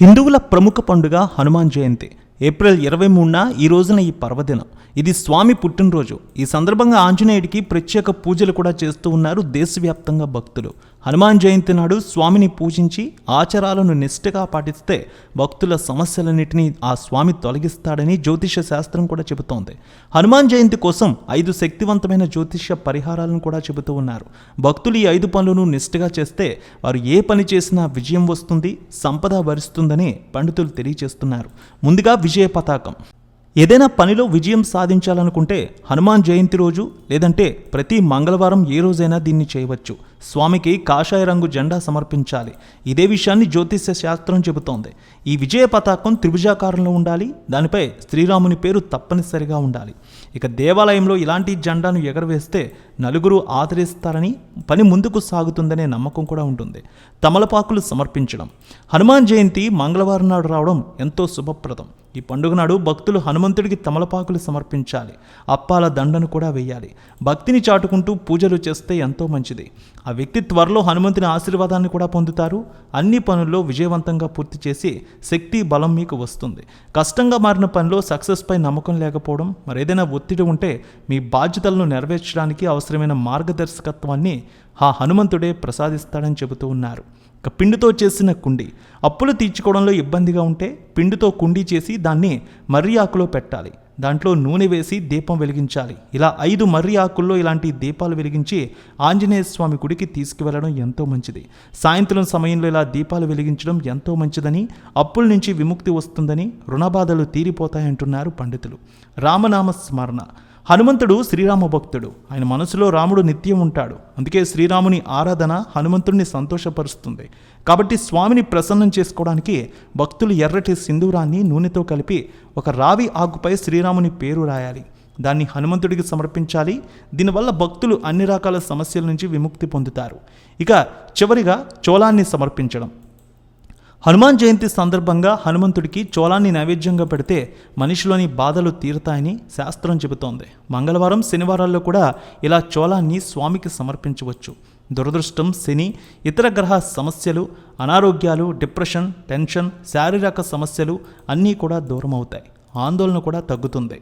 హిందువుల ప్రముఖ పండుగ హనుమాన్ జయంతి. ఏప్రిల్ ఇరవై మూడున ఈ రోజున ఈ పర్వదినం. ఇది స్వామి పుట్టినరోజు. ఈ సందర్భంగా ఆంజనేయుడికి ప్రత్యేక పూజలు కూడా చేస్తూ ఉన్నారు దేశవ్యాప్తంగా భక్తులు. హనుమాన్ జయంతి నాడు స్వామిని పూజించి ఆచారాలను నిష్ఠగా పాటిస్తే భక్తుల సమస్యలన్నింటినీ ఆ స్వామి తొలగిస్తాడని జ్యోతిష శాస్త్రం కూడా చెబుతోంది. హనుమాన్ జయంతి కోసం ఐదు శక్తివంతమైన జ్యోతిష పరిహారాలను కూడా చెబుతూ ఉన్నారు. భక్తులు ఈ ఐదు పనులను నిష్ఠగా చేస్తే వారు ఏ పని చేసినా విజయం వస్తుంది సంపద వరిస్తుందని పండితులు తెలియజేస్తున్నారు. ముందుగా విజయ పతాకం. ఏదైనా పనిలో విజయం సాధించాలనుకుంటే హనుమాన్ జయంతి రోజు లేదంటే ప్రతి మంగళవారం ఏ రోజైనా దీన్ని చేయవచ్చు. స్వామికి కాషాయ రంగు జెండా సమర్పించాలి. ఇదే విషయాన్ని జ్యోతిష్య శాస్త్రం చెబుతోంది. ఈ విజయ పతాకం త్రిభుజాకారంలో ఉండాలి. దానిపై శ్రీరాముని పేరు తప్పనిసరిగా ఉండాలి. ఇక దేవాలయంలో ఇలాంటి జెండాను ఎగరవేస్తే నలుగురు ఆదరిస్తారని పని ముందుకు సాగుతుందనే నమ్మకం కూడా ఉంటుంది. తమలపాకులు సమర్పించడం. హనుమాన్ జయంతి మంగళవారం నాడు రావడం ఎంతో శుభప్రదం. ఈ పండుగ నాడు భక్తులు హనుమంతుడికి తమలపాకులు సమర్పించాలి. అప్పాల దండను కూడా వేయాలి. భక్తిని చాటుకుంటూ పూజలు చేస్తే ఎంతో మంచిది. వ్యక్తి త్వరలో హనుమంతుని ఆశీర్వాదాన్ని కూడా పొందుతారు. అన్ని పనుల్లో విజయవంతంగా పూర్తి చేసి శక్తి బలం మీకు వస్తుంది. కష్టంగా మారిన పనిలో సక్సెస్పై నమ్మకం లేకపోవడం మరి ఏదైనా ఒత్తిడి ఉంటే మీ బాధ్యతలను నెరవేర్చడానికి అవసరమైన మార్గదర్శకత్వాన్ని ఆ హనుమంతుడే ప్రసాదిస్తాడని చెబుతూ ఉన్నారు. ఇక పిండితో చేసిన కుండి. అప్పులు తీర్చుకోవడంలో ఇబ్బందిగా ఉంటే పిండితో కుండి చేసి దాన్ని మర్రి ఆకులో పెట్టాలి. దాంట్లో నూనె వేసి దీపం వెలిగించాలి. ఇలా ఐదు మర్రి ఆకుల్లో ఇలాంటి దీపాలు వెలిగించి ఆంజనేయ స్వామి గుడికి తీసుకువెళ్ళడం ఎంతో మంచిది. సాయంత్రం సమయంలో ఇలా దీపాలు వెలిగించడం ఎంతో మంచిదని అప్పుల నుంచి విముక్తి వస్తుందని రుణబాధలు తీరిపోతాయంటున్నారు పండితులు. రామనామ స్మరణ. హనుమంతుడు శ్రీరామ భక్తుడు. ఆయన మనసులో రాముడు నిత్యం ఉంటాడు. అందుకే శ్రీరాముని ఆరాధన హనుమంతుడిని సంతోషపరుస్తుంది. కాబట్టి స్వామిని ప్రసన్నం చేసుకోవడానికి భక్తులు ఎర్రటి సింధూరాన్ని నూనెతో కలిపి ఒక రావి ఆకుపై శ్రీరాముని పేరు రాయాలి. దాన్ని హనుమంతుడికి సమర్పించాలి. దీనివల్ల భక్తులు అన్ని రకాల సమస్యల నుంచి విముక్తి పొందుతారు. ఇక చివరిగా చోళాన్ని సమర్పించడం. హనుమాన్ జయంతి సందర్భంగా హనుమంతుడికి చోళాన్ని నైవేద్యంగా పెడితే మనిషిలోని బాధలు తీరుతాయని శాస్త్రం చెబుతోంది. మంగళవారం శనివారాల్లో కూడా ఇలా చోళాన్ని స్వామికి సమర్పించవచ్చు. దురదృష్టం శని ఇతర గ్రహ సమస్యలు అనారోగ్యాలు డిప్రెషన్ టెన్షన్ శారీరక సమస్యలు అన్నీ కూడా దూరం అవుతాయి ఆందోళన కూడా తగ్గుతుంది.